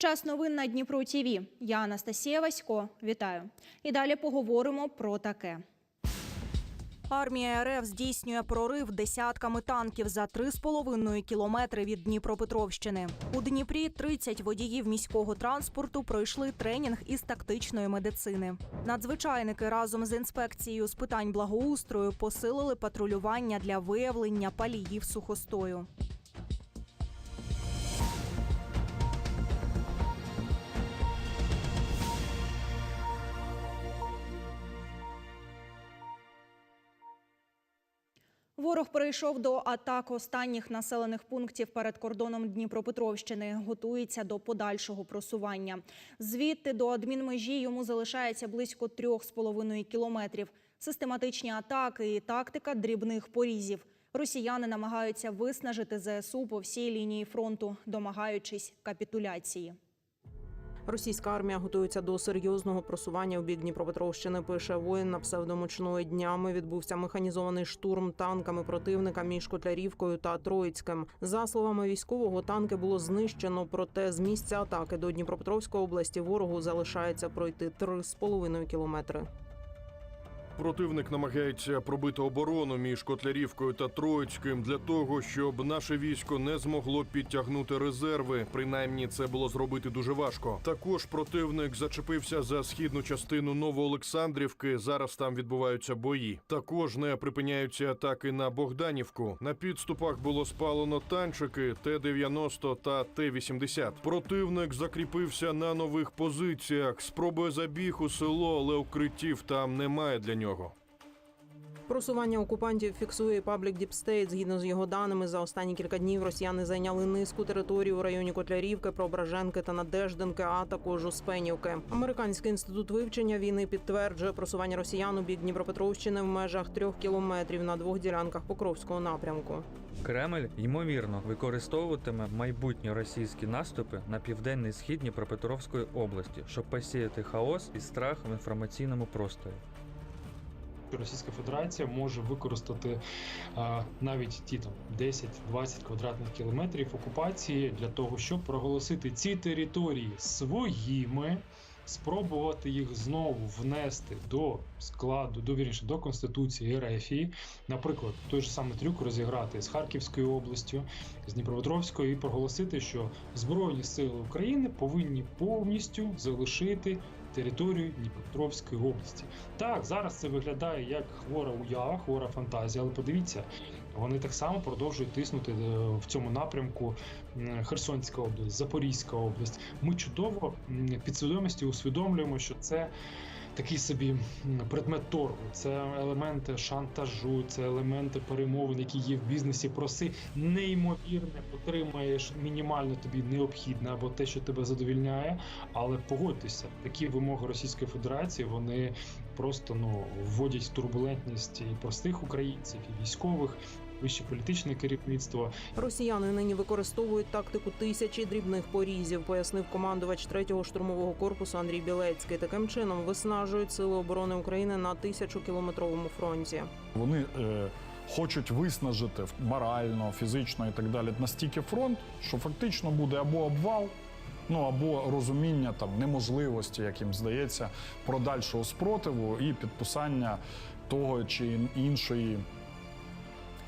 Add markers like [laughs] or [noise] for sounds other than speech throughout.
Час новин на Дніпро ТІВІ. Я Анастасія Васько. Вітаю. І далі поговоримо про таке. Армія РФ здійснює прорив десятками танків за 3,5 кілометри від Дніпропетровщини. У Дніпрі 30 водіїв міського транспорту пройшли тренінг із тактичної медицини. Надзвичайники разом з інспекцією з питань благоустрою посилили патрулювання для виявлення паліїв сухостою. Ворог перейшов до атак останніх населених пунктів перед кордоном Дніпропетровщини. Готується до подальшого просування. Звідти до адмінмежі йому залишається близько трьох з половиною кілометрів. Систематичні атаки і тактика дрібних порізів. Росіяни намагаються виснажити ЗСУ по всій лінії фронту, домагаючись капітуляції. Російська армія готується до серйозного просування у бік Дніпропетровщини. Пише воїн на псевдомучної днями. Відбувся механізований штурм танками противника між Котлярівкою та Троїцьким. За словами військового, танки було знищено. Проте з місця атаки до Дніпропетровської області ворогу залишається пройти 3,5 кілометри. Противник намагається пробити оборону між Котлярівкою та Троїцьким для того, щоб наше військо не змогло підтягнути резерви. Принаймні, це було зробити дуже важко. Також противник зачепився за східну частину Новоолександрівки. Зараз там відбуваються бої. Також не припиняються атаки на Богданівку. На підступах було спалено танчики Т-90 та Т-80. Противник закріпився на нових позиціях. Спробує забіг у село, але укриттів там немає для нього. Просування окупантів фіксує паблік State. Згідно з його даними, за останні кілька днів росіяни зайняли низку територій у районі Котлярівки, Преображенки та Надеждинки, а також Успенівки. Американський інститут вивчення війни підтверджує просування росіян у бік Дніпропетровщини в межах трьох кілометрів на двох ділянках Покровського напрямку. Кремль ймовірно використовуватиме майбутні російські наступи на південний схід Дніпропетровської області, щоб посіяти хаос і страх в інформаційному просторі. Російська Федерація може використати а, навіть ті там 10-20 квадратних кілометрів окупації для того, щоб проголосити ці території своїми, спробувати їх знову внести до складу, до вірніше, до конституції РФ. Наприклад, той же самий трюк розіграти з Харківською областю, з Дніпропетровською і проголосити, що Збройні сили України повинні повністю залишити територію Дніпропетровської області. Так, зараз це виглядає як хвора уява, хвора фантазія, але подивіться, вони так само продовжують тиснути е, в цьому напрямку Херсонська область, Запорізька область. Ми чудово під свідомістю усвідомлюємо, що це. Такий собі предмет торгу, це елементи шантажу, це елементи перемовин, які є в бізнесі. Проси неймовірне, отримаєш мінімально тобі необхідне або те, що тебе задовільняє. Але погодьтеся, такі вимоги Російської Федерації вони просто ну вводять турбулентність і простих українців, і військових, вище політичне керівництво. Росіяни нині використовують тактику тисячі дрібних порізів, пояснив командувач 3-го штурмового корпусу Андрій Білецький. Таким чином виснажують сили оборони України на тисячокілометровому фронті. Вони е, хочуть виснажити морально, фізично і так далі настільки фронт, що фактично буде або обвал, ну або розуміння там неможливості, як їм здається, продальшого спротиву і підписання того чи іншої,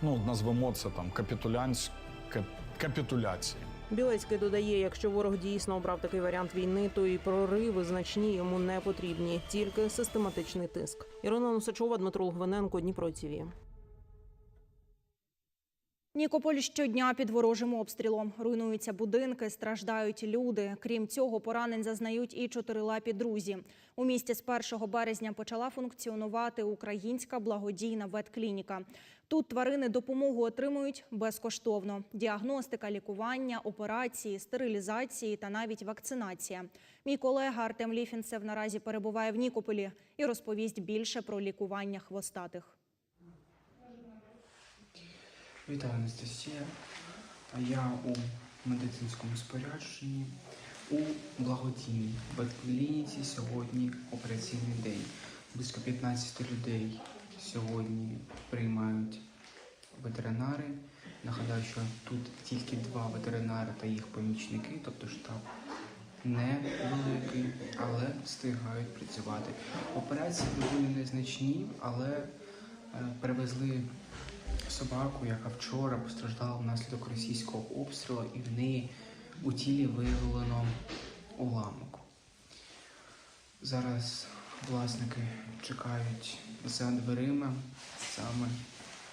ну назвемо це там капітулянськ, кап- капітуляції. Білецький додає, якщо ворог дійсно обрав такий варіант війни, то і прориви значні йому не потрібні, тільки систематичний тиск. Ірина Носачова, Дмитро Логвиненко, Дніпро ТІВІ. Нікополь щодня під ворожим обстрілом. Руйнуються будинки, страждають люди. Крім цього, поранень зазнають і чотирилапі друзі. У місті з 1 березня почала функціонувати українська благодійна ветклініка. Тут тварини допомогу отримують безкоштовно: діагностика, лікування, операції, стерилізації та навіть вакцинація. Мій колега Артем Ліфінцев наразі перебуває в Нікополі і розповість більше про лікування хвостатих. Вітаю, Анастасія. Я у медицинському спорядженні у благодійній ветклініці сьогодні операційний день. Близько 15 людей сьогодні приймають ветеринари. Нагадаю, що тут тільки два ветеринари та їх помічники, тобто штаб невеликий, але встигають працювати. Операції доволі незначні, але е, привезли собаку, яка вчора постраждала внаслідок російського обстрілу, і в неї у тілі виявлено уламок. Зараз власники чекають за дверима, саме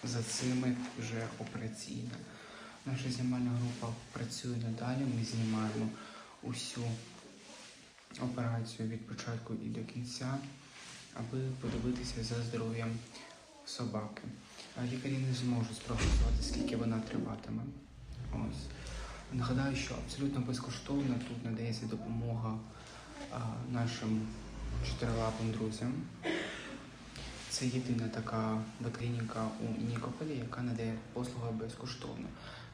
за цими вже операційно. Наша знімальна група працює надалі. Ми знімаємо усю операцію від початку і до кінця, аби подивитися за здоров'ям собаки. Лікарі не зможуть спрогнозувати, скільки вона триватиме. Ось. Нагадаю, що абсолютно безкоштовно тут надається допомога а, нашим чотирилапим друзям. Це єдина така ветклініка у Нікополі, яка надає послуги безкоштовно.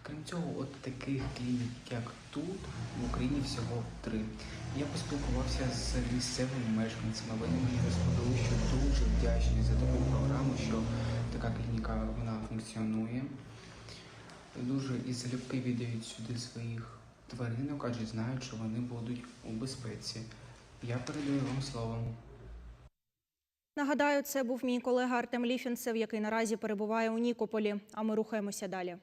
Крім цього, от таких клінік, як тут, в Україні всього три. Я поспілкувався з місцевими мешканцями. Вони мені розповіли, що дуже вдячні за таку програму, що така клініка вона функціонує. Дуже і залюбки віддають сюди своїх тваринок, адже знають, що вони будуть у безпеці. Я передаю вам слово. Нагадаю, це був мій колега Артем Ліфінцев, який наразі перебуває у Нікополі. А ми рухаємося далі.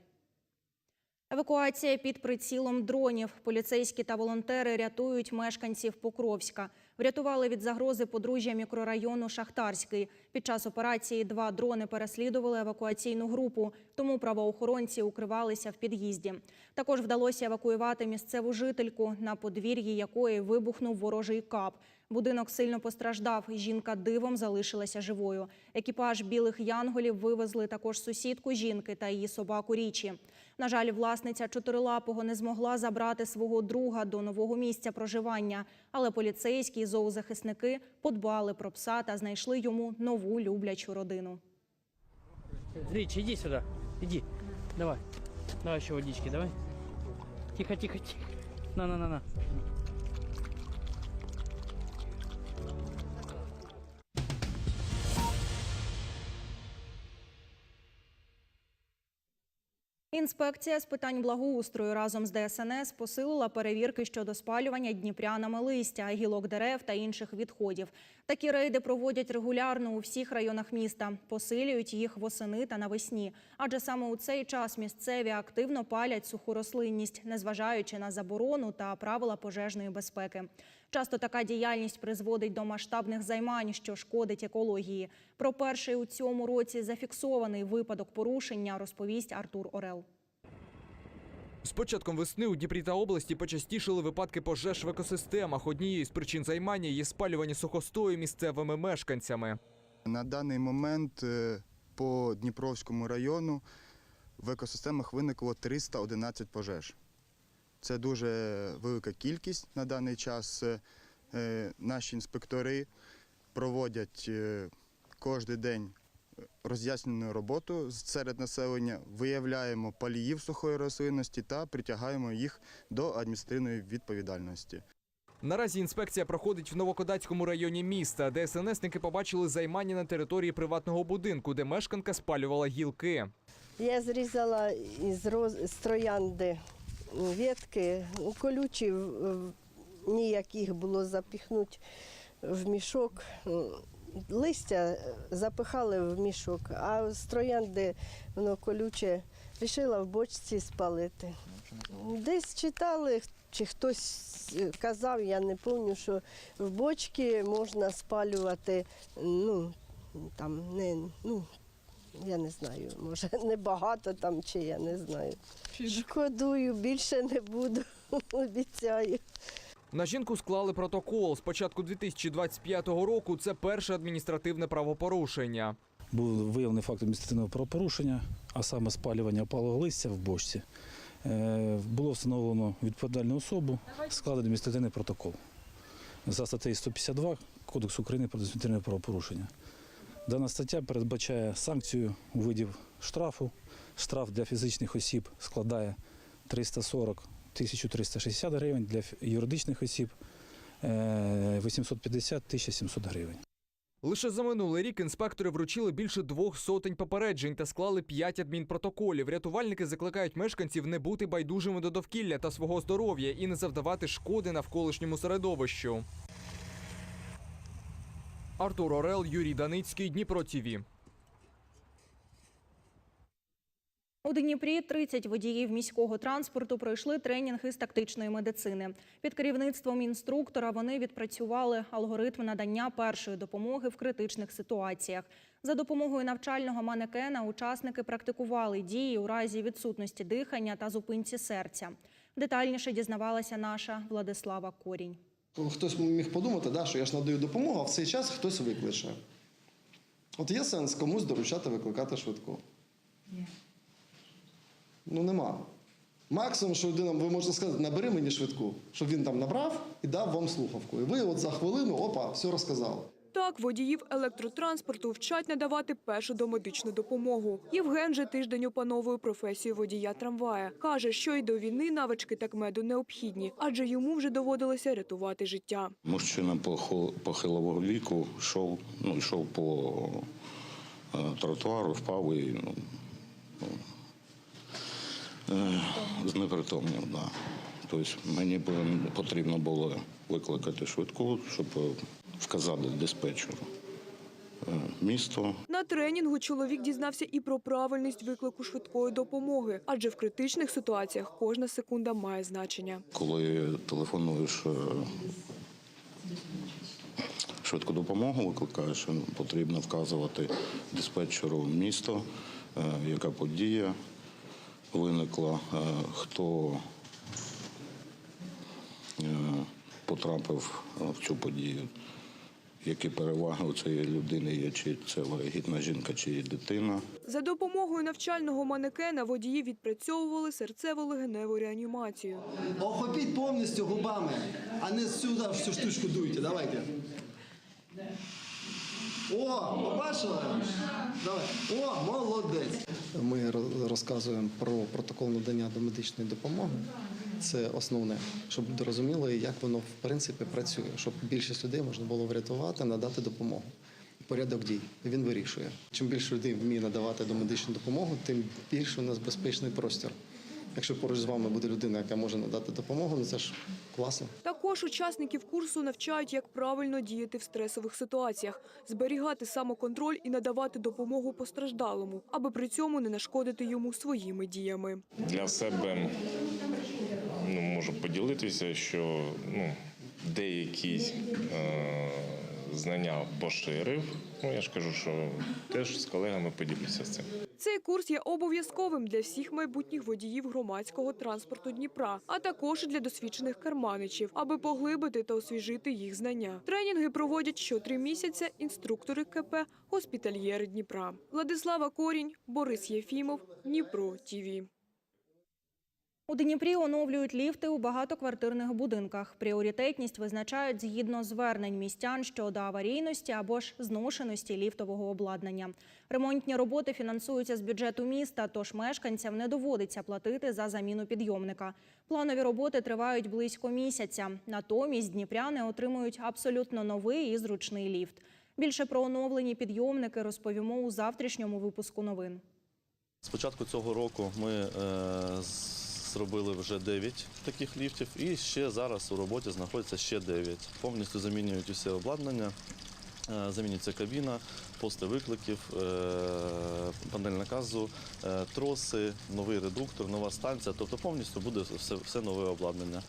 Евакуація під прицілом дронів. Поліцейські та волонтери рятують мешканців Покровська. Врятували від загрози подружжя мікрорайону Шахтарський. Під час операції два дрони переслідували евакуаційну групу, тому правоохоронці укривалися в під'їзді. Також вдалося евакуювати місцеву жительку, на подвір'ї якої вибухнув ворожий кап. Будинок сильно постраждав. Жінка дивом залишилася живою. Екіпаж білих янголів вивезли також сусідку жінки та її собаку річі. На жаль, власниця чотирилапого не змогла забрати свого друга до нового місця проживання, але поліцейські і зоозахисники подбали про пса та знайшли йому нову люблячу родину. Річ, иди сюда. Иди. Давай. Давай еще водички, давай. Тихо, тихо, тихо. На, на, на, на. Інспекція з питань благоустрою разом з ДСНС посилила перевірки щодо спалювання дніпрянами листя, гілок дерев та інших відходів. Такі рейди проводять регулярно у всіх районах міста, посилюють їх восени та навесні. Адже саме у цей час місцеві активно палять суху рослинність, незважаючи на заборону та правила пожежної безпеки. Часто така діяльність призводить до масштабних займань, що шкодить екології. Про перший у цьому році зафіксований випадок порушення розповість Артур Орел. З початком весни у Дніпрі та області почастішили випадки пожеж в екосистемах. Однією з причин займання є спалювання сухостою місцевими мешканцями. На даний момент е, по Дніпровському району в екосистемах виникло 311 пожеж. Це дуже велика кількість на даний час. Е, е, Наші інспектори проводять кожен день роз'яснену роботу серед населення, виявляємо паліїв сухої рослинності та притягаємо їх до адміністративної відповідальності. Наразі інспекція проходить в Новокодацькому районі міста, де СНСники побачили займання на території приватного будинку, де мешканка спалювала гілки. Я зрізала із роз... з троянди ветки, ну, колючі в- в- ніяк їх було запіхнути в мішок. Листя запихали в мішок, а з троянди воно колюче рішила в бочці спалити. Десь читали, чи хтось казав, я не пам'ятаю, що в бочки можна спалювати, ну, там не, ну, я не знаю, може [laughs] небагато там чи я не знаю. Шкодую, більше не буду, [laughs] обіцяю. На жінку склали протокол. З початку 2025 року це перше адміністративне правопорушення. був виявлений факт адміністративного правопорушення, а саме спалювання опалого листя в бочці. Е, Було встановлено відповідальну особу, склали адміністративний протокол за статтею 152 Кодексу України про адміністративне правопорушення. Дана стаття передбачає санкцію у видів штрафу. Штраф для фізичних осіб складає 340 1360 гривень, для юридичних осіб е, 850 1700 гривень. Лише за минулий рік інспектори вручили більше двох сотень попереджень та склали п'ять адмінпротоколів. Рятувальники закликають мешканців не бути байдужими до довкілля та свого здоров'я і не завдавати шкоди навколишньому середовищу. Артур Орел, Юрій Даницький, Дніпро ТІВІ. У Дніпрі 30 водіїв міського транспорту пройшли тренінг із тактичної медицини. Під керівництвом інструктора вони відпрацювали алгоритм надання першої допомоги в критичних ситуаціях. За допомогою навчального манекена учасники практикували дії у разі відсутності дихання та зупинці серця. Детальніше дізнавалася наша Владислава Корінь. Хтось міг подумати, да, що я ж надаю допомогу, а в цей час хтось викличе. От є сенс комусь доручати викликати швидку? Ні. Ну нема. Максимум, що людина, ви можете сказати, набери мені швидку, щоб він там набрав і дав вам слухавку. І ви от за хвилину, опа, все розказали. Так, водіїв електротранспорту вчать надавати першу домедичну допомогу. Євген же тиждень опановує професію водія трамвая. Каже, що й до війни навички такмеду необхідні, адже йому вже доводилося рятувати життя. Мужчина похил- похилого віку йшов, ну, йшов по е, тротуару, впав і ну, ну, знепритомнів. Да. Тобто мені потрібно було викликати швидку, щоб е, вказати диспетчеру е, місто, На тренінгу чоловік дізнався і про правильність виклику швидкої допомоги, адже в критичних ситуаціях кожна секунда має значення. коли телефонуєш е, швидку допомогу, викликаєш, потрібно вказувати диспетчеру місто, е, яка подія виникла, е, хто е, потрапив е, в цю подію, які переваги у цієї людини є, чи це вагітна жінка, чи є дитина. За допомогою навчального манекена водії відпрацьовували серцево-легеневу реанімацію. Охопіть повністю губами, а не сюди всю штучку дуйте. Давайте. О, побачили? Давай. О, молодець. Ми роз- розказуємо про протокол надання домедичної допомоги. Це основне, щоб люди розуміли, як воно в принципі працює, щоб більшість людей можна було врятувати, надати допомогу. Порядок дій він вирішує. Чим більше людей вміє надавати домедичну допомогу, тим більше у нас безпечний простір. Якщо поруч з вами буде людина, яка може надати допомогу, ну це ж класно. Також учасників курсу навчають, як правильно діяти в стресових ситуаціях, зберігати самоконтроль і надавати допомогу постраждалому, аби при цьому не нашкодити йому своїми діями. для себе ну, можу поділитися, що ну, деякі е, знання поширив. Ну, я ж кажу, що теж з колегами поділюся з цим. Цей курс є обов'язковим для всіх майбутніх водіїв громадського транспорту Дніпра, а також для досвідчених керманичів, аби поглибити та освіжити їх знання. Тренінги проводять що три місяця інструктори КП госпітальєри Дніпра. Владислава Корінь, Борис Єфімов, Дніпро ТІВІ. У Дніпрі оновлюють ліфти у багатоквартирних будинках. Пріоритетність визначають згідно звернень містян щодо аварійності або ж зношеності ліфтового обладнання. Ремонтні роботи фінансуються з бюджету міста, тож мешканцям не доводиться платити за заміну підйомника. Планові роботи тривають близько місяця. Натомість дніпряни отримують абсолютно новий і зручний ліфт. Більше про оновлені підйомники розповімо у завтрашньому випуску новин. З початку цього року ми е, з- зробили вже 9 таких ліфтів, і ще зараз у роботі знаходиться ще 9. Повністю замінюють усе обладнання. Е, Замінюється кабіна, пости викликів, е, панель наказу, е, троси, новий редуктор, нова станція. Тобто повністю буде все, все нове обладнання.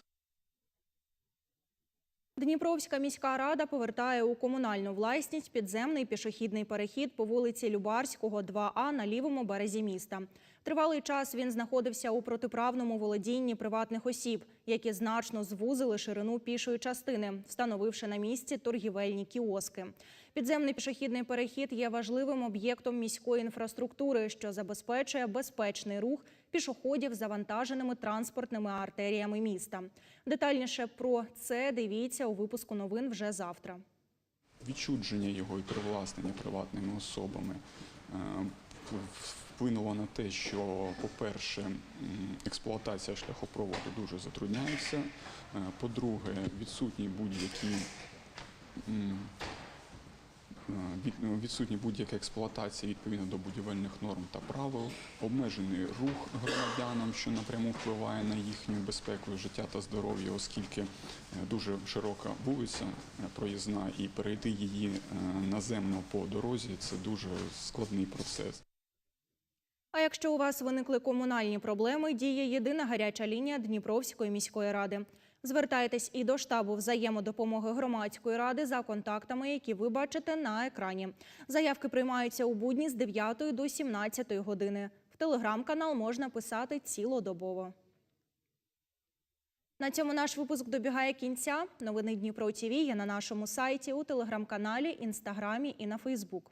Дніпровська міська рада повертає у комунальну власність підземний пішохідний перехід по вулиці Любарського, 2А на лівому березі міста. Тривалий час він знаходився у протиправному володінні приватних осіб, які значно звузили ширину пішої частини, встановивши на місці торгівельні кіоски. Підземний пішохідний перехід є важливим об'єктом міської інфраструктури, що забезпечує безпечний рух пішоходів завантаженими транспортними артеріями міста. Детальніше про це дивіться у випуску новин вже завтра. відчудження його і привласнення приватними особами е, вплинуло на те, що, по-перше, експлуатація шляхопроводу дуже затрудняється. Е, По-друге, відсутні будь-які від- ну, відсутні будь-яка експлуатація відповідно до будівельних норм та правил, обмежений рух громадянам, що напряму впливає на їхню безпеку, життя та здоров'я, оскільки е, дуже широка вулиця е, проїзна, і перейти її е, наземно по дорозі це дуже складний процес. А якщо у вас виникли комунальні проблеми, діє єдина гаряча лінія Дніпровської міської ради. Звертайтесь і до штабу взаємодопомоги громадської ради за контактами, які ви бачите на екрані. Заявки приймаються у будні з 9 до 17 години. В телеграм-канал можна писати цілодобово. На цьому наш випуск добігає кінця. Новини Дніпро ТІВІ є на нашому сайті, у телеграм-каналі, інстаграмі і на Фейсбук.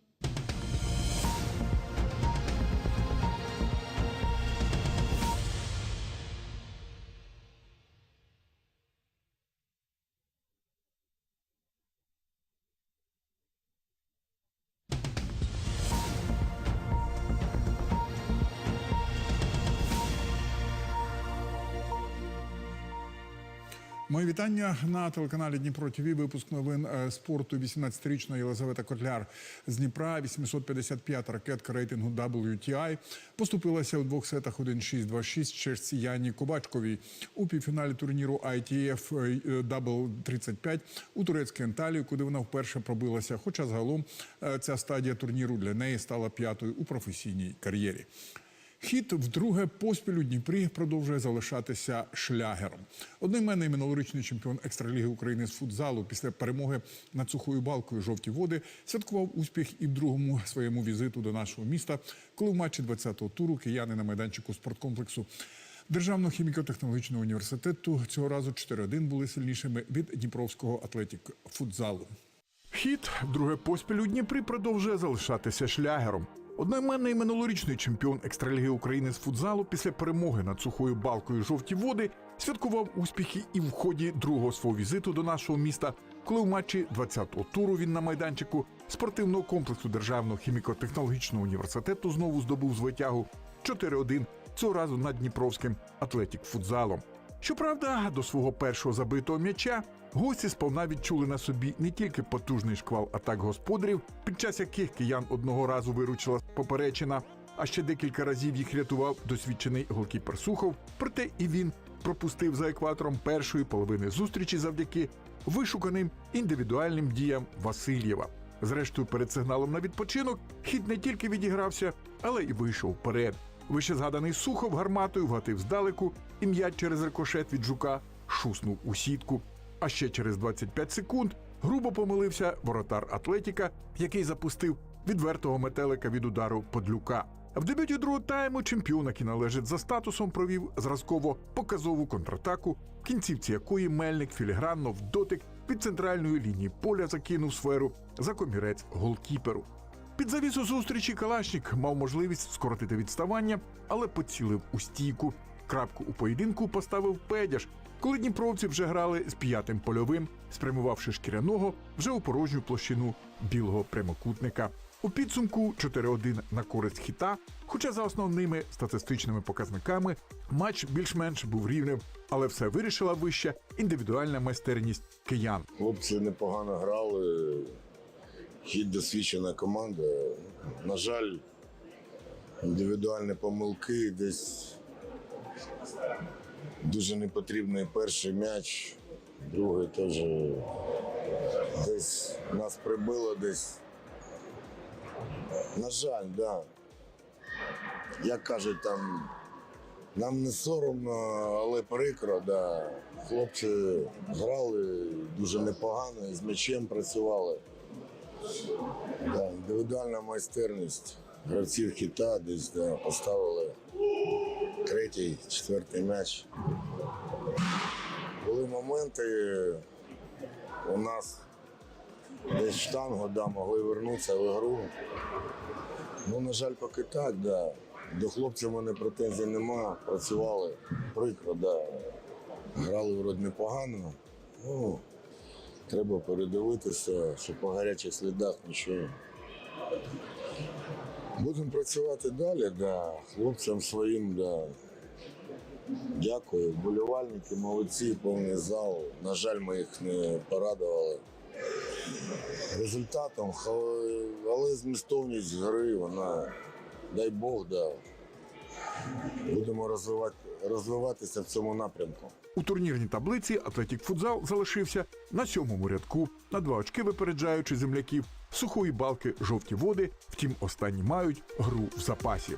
Мої вітання на телеканалі Дніпро ТВ. Випуск новин е, спорту 18-річної Єлизавета Котляр з Дніпра. 855 ракетка рейтингу WTI поступилася у двох сетах 1-6-2-6 чешці Яні Кобачковій. У півфіналі турніру ITF е, Double 35 у турецькій Анталії, куди вона вперше пробилася. Хоча загалом е, ця стадія турніру для неї стала п'ятою у професійній кар'єрі. Хіт вдруге поспіль у Дніпрі продовжує залишатися шлягером. Одноіменний минулорічний чемпіон екстраліги України з футзалу після перемоги над сухою балкою жовті води святкував успіх і в другому своєму візиту до нашого міста, коли в матчі 20-го туру кияни на майданчику спорткомплексу Державного хіміко-технологічного університету цього разу 4-1 були сильнішими від Дніпровського атлетік футзалу. Хіт вдруге поспіль у Дніпрі продовжує залишатися шлягером. Одноіменний минулорічний чемпіон екстраліги України з футзалу після перемоги над сухою балкою жовті води святкував успіхи і в ході другого свого візиту до нашого міста, коли в матчі 20-го туру він на майданчику спортивного комплексу Державного хіміко-технологічного університету знову здобув звитягу 4-1 цього разу над Дніпровським атлетік футзалом. Щоправда, до свого першого забитого м'яча гості сповна відчули на собі не тільки потужний шквал атак господарів, під час яких киян одного разу виручила поперечина, а ще декілька разів їх рятував досвідчений голкіпер Сухов. Проте і він пропустив за екватором першої половини зустрічі завдяки вишуканим індивідуальним діям Васильєва. Зрештою, перед сигналом на відпочинок хід не тільки відігрався, але й вийшов вперед. Вище згаданий Сухов гарматою вгатив здалеку, і м'яч через рикошет від жука шуснув у сітку. А ще через 25 секунд грубо помилився воротар Атлетіка, який запустив відвертого метелика від удару Подлюка. В дебюті другого тайму чемпіон, який належить за статусом, провів зразково показову контратаку, в кінцівці якої мельник філігранно в дотик від центральної лінії поля закинув сферу за комірець голкіперу. Під завісу зустрічі Калашнік мав можливість скоротити відставання, але поцілив у стійку. Крапку у поєдинку поставив Педяш, коли дніпровці вже грали з п'ятим польовим, спрямувавши шкіряного вже у порожню площину білого прямокутника. У підсумку 4-1 на користь хіта. Хоча за основними статистичними показниками матч більш-менш був рівним, але все вирішила вища індивідуальна майстерність киян. Хлопці непогано грали. Хід досвідчена команда. На жаль, індивідуальні помилки десь дуже непотрібний перший м'яч, другий теж десь нас прибило десь. На жаль. Да. Як кажуть, там нам не соромно, але прикро, да. Хлопці грали дуже непогано, і з м'ячем працювали. Да, індивідуальна майстерність гравців хіта десь да, поставили третій, четвертий м'яч. Були моменти у нас десь штангу да, могли вернутися в ігру. Ну, на жаль, поки так, да. До хлопців в мене претензій нема, працювали прикро, да. грали вроді непогано. Ну, Треба передивитися, що по гарячих слідах нічого Будемо працювати далі, да. хлопцям своїм, да. Дякую. Вболівальники молодці, повний зал. На жаль, ми їх не порадували результатом, але- але змістовність гри, вона, дай Бог, да. Будемо розвивати, розвиватися в цьому напрямку. У турнірній таблиці Атлетік Футзал залишився на сьомому рядку, на два очки випереджаючи земляків сухої балки жовті води. Втім, останні мають гру в запасі.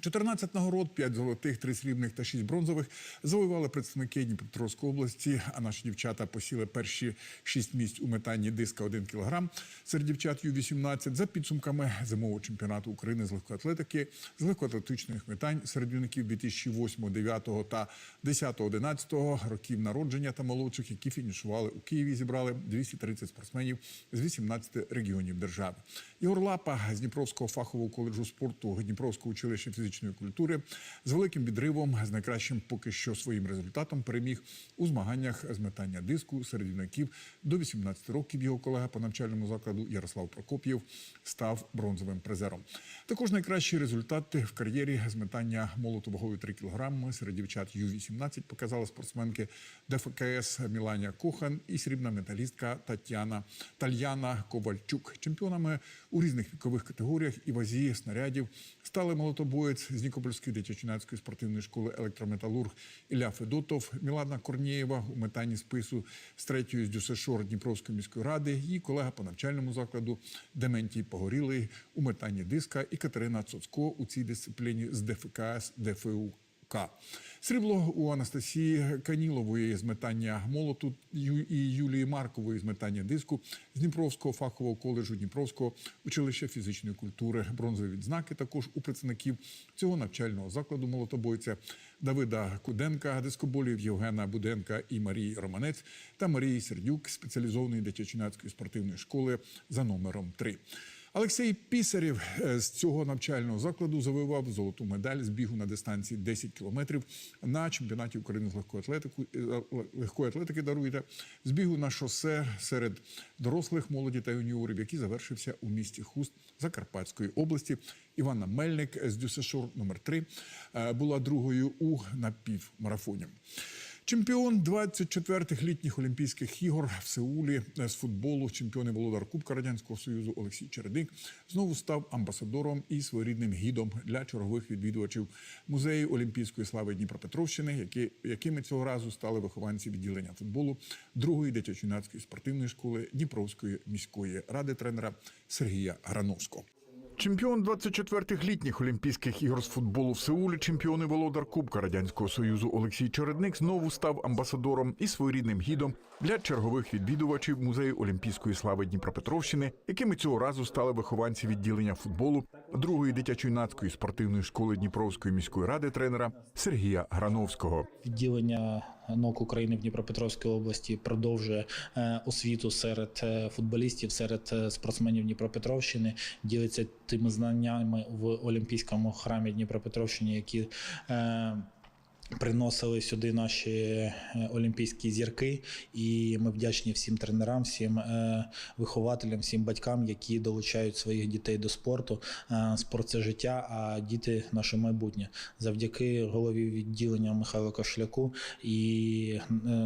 14 нагород, 5 золотих, 3 срібних та 6 бронзових завоювали представники Дніпропетровської області. А наші дівчата посіли перші 6 місць у метанні диска 1 кг серед дівчат Ю-18 за підсумками зимового чемпіонату України з легкоатлетики, з легкоатлетичних метань серед юнаків 2008, 9 та 10, 11 років народження та молодших, які фінішували у Києві. Зібрали 230 спортсменів з 18 регіонів держави. Ігор Лапа з Дніпровського фахового коледжу спорту Дніпровського училища фізичної культури з великим відривом, з найкращим поки що своїм результатом переміг у змаганнях з метання диску серед юнаків до 18 років. Його колега по навчальному закладу Ярослав Прокоп'єв став бронзовим призером. Також найкращі результати в кар'єрі з метання молоту вагою 3 кг серед дівчат Ю-18 показали спортсменки ДФКС Міланя Кохан і срібна металістка Тетяна Тальяна Ковальчук. Чемпіонами у різних вікових категоріях і вазі снарядів стали молотобоєць з Нікопольської дитячо-юнацької спортивної школи електрометалург Ілля Федотов, Мілана Корнієва у метанні спису з третьої з ДЮСШОР Дніпровської міської ради, її колега по навчальному закладу Дементій Погорілий у метанні диска і Катерина Цоцко у цій дисципліні з ДФКС ДФУ. К. Срібло у Анастасії Канілової з метання молоту і Юлії Маркової з метання диску з Дніпровського фахового коледжу Дніпровського училища фізичної культури. Бронзові відзнаки також у представників цього навчального закладу молотобойця Давида Куденка, дискоболів Євгена Буденка і Марії Романець та Марії Сердюк, спеціалізованої дитячо-юнацької спортивної школи за номером 3. Олексій Пісарєв е, з цього навчального закладу завоював золоту медаль з бігу на дистанції 10 кілометрів на чемпіонаті України з легкої атлетики, е, легкої атлетики даруйте, з бігу на шосе серед дорослих молоді та юніорів, який завершився у місті Хуст Закарпатської області. Івана Мельник з ДЮСШОР номер 3 е, була другою у напівмарафоні. Чемпіон 24-х літніх Олімпійських ігор в Сеулі з футболу, чемпіон і володар Кубка Радянського Союзу Олексій Чередник знову став амбасадором і своєрідним гідом для чергових відвідувачів музею Олімпійської слави Дніпропетровщини, які, якими цього разу стали вихованці відділення футболу другої дитячо-юнацької спортивної школи Дніпровської міської ради тренера Сергія Грановського. Чемпіон 24-х літніх Олімпійських ігор з футболу в Сеулі, чемпіон і володар Кубка Радянського Союзу Олексій Чередник знову став амбасадором і своєрідним гідом для чергових відвідувачів музею Олімпійської слави Дніпропетровщини, якими цього разу стали вихованці відділення футболу другої дитячо-юнацької спортивної школи Дніпровської міської ради тренера Сергія Грановського. Відділення НОК України в Дніпропетровській області продовжує е, освіту серед е, футболістів, серед е, спортсменів Дніпропетровщини, ділиться тими знаннями в Олімпійському храмі Дніпропетровщини, які Приносили сюди наші е, олімпійські зірки, і ми вдячні всім тренерам, всім е, вихователям, всім батькам, які долучають своїх дітей до спорту. Е, Спорт це життя, а діти наше майбутнє. Завдяки голові відділення Михайлу Кошляку і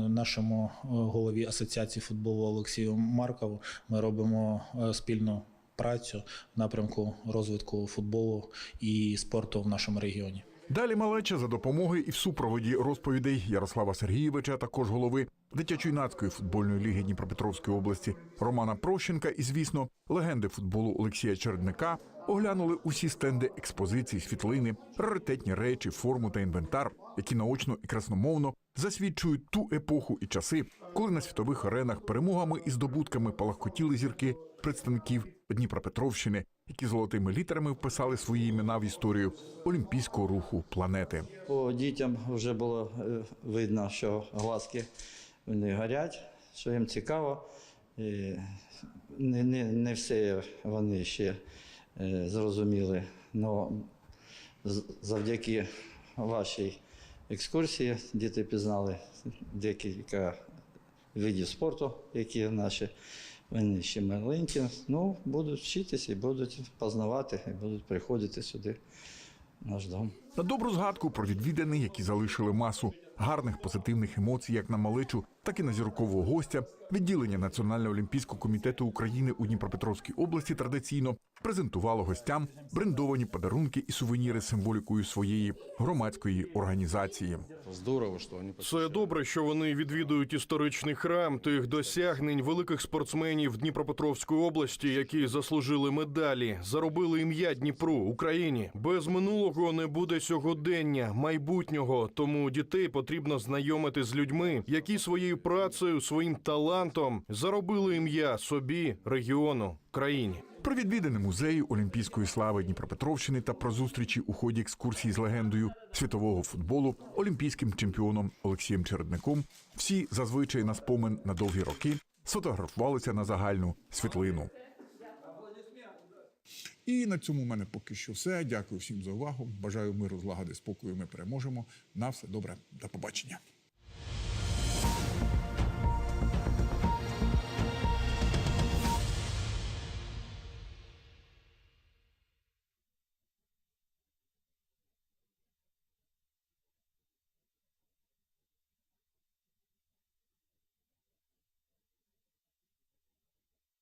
нашому голові асоціації футболу Олексію Маркову ми робимо спільну працю в напрямку розвитку футболу і спорту в нашому регіоні. Далі малеча за допомогою і в супроводі розповідей Ярослава Сергійовича, також голови дитячо-юнацької футбольної ліги Дніпропетровської області Романа Прощенка. І, звісно, легенди футболу Олексія Чередника оглянули усі стенди експозиції, світлини, раритетні речі, форму та інвентар, які наочно і красномовно засвідчують ту епоху і часи, коли на світових аренах перемогами і здобутками палахкотіли зірки представників Дніпропетровщини, які золотими літерами вписали свої імена в історію олімпійського руху планети. По дітям вже було е, видно, що глазки вони горять, що їм цікаво. І не, не, не все вони ще е, зрозуміли. але завдяки вашій екскурсії. Діти пізнали декілька видів спорту, які наші. Вони ще маленькі, ну, будуть вчитися і будуть познавати, і будуть приходити сюди, наш дом. На добру згадку про відвідини, які залишили масу гарних позитивних емоцій як на малечу, так і на зіркового гостя. Відділення Національного олімпійського комітету України у Дніпропетровській області традиційно презентувало гостям брендовані подарунки і сувеніри з символікою своєї громадської організації. Здорово, що вони Це добре, що вони відвідують історичний храм тих досягнень великих спортсменів Дніпропетровської області, які заслужили медалі, заробили ім'я Дніпру Україні. Без минулого не буде сьогодення, майбутнього. Тому дітей потрібно знайомити з людьми, які своєю працею, своїм талантом заробили ім'я собі, регіону, країні. Про відвідини музею Олімпійської слави Дніпропетровщини та про зустрічі у ході екскурсії з легендою світового футболу олімпійським чемпіоном Олексієм Чередником всі зазвичай на спомин на довгі роки сфотографувалися на загальну світлину. І на цьому в мене поки що все. Дякую всім за увагу. Бажаю миру, злагоди, спокою. Ми переможемо. На все добре. До побачення.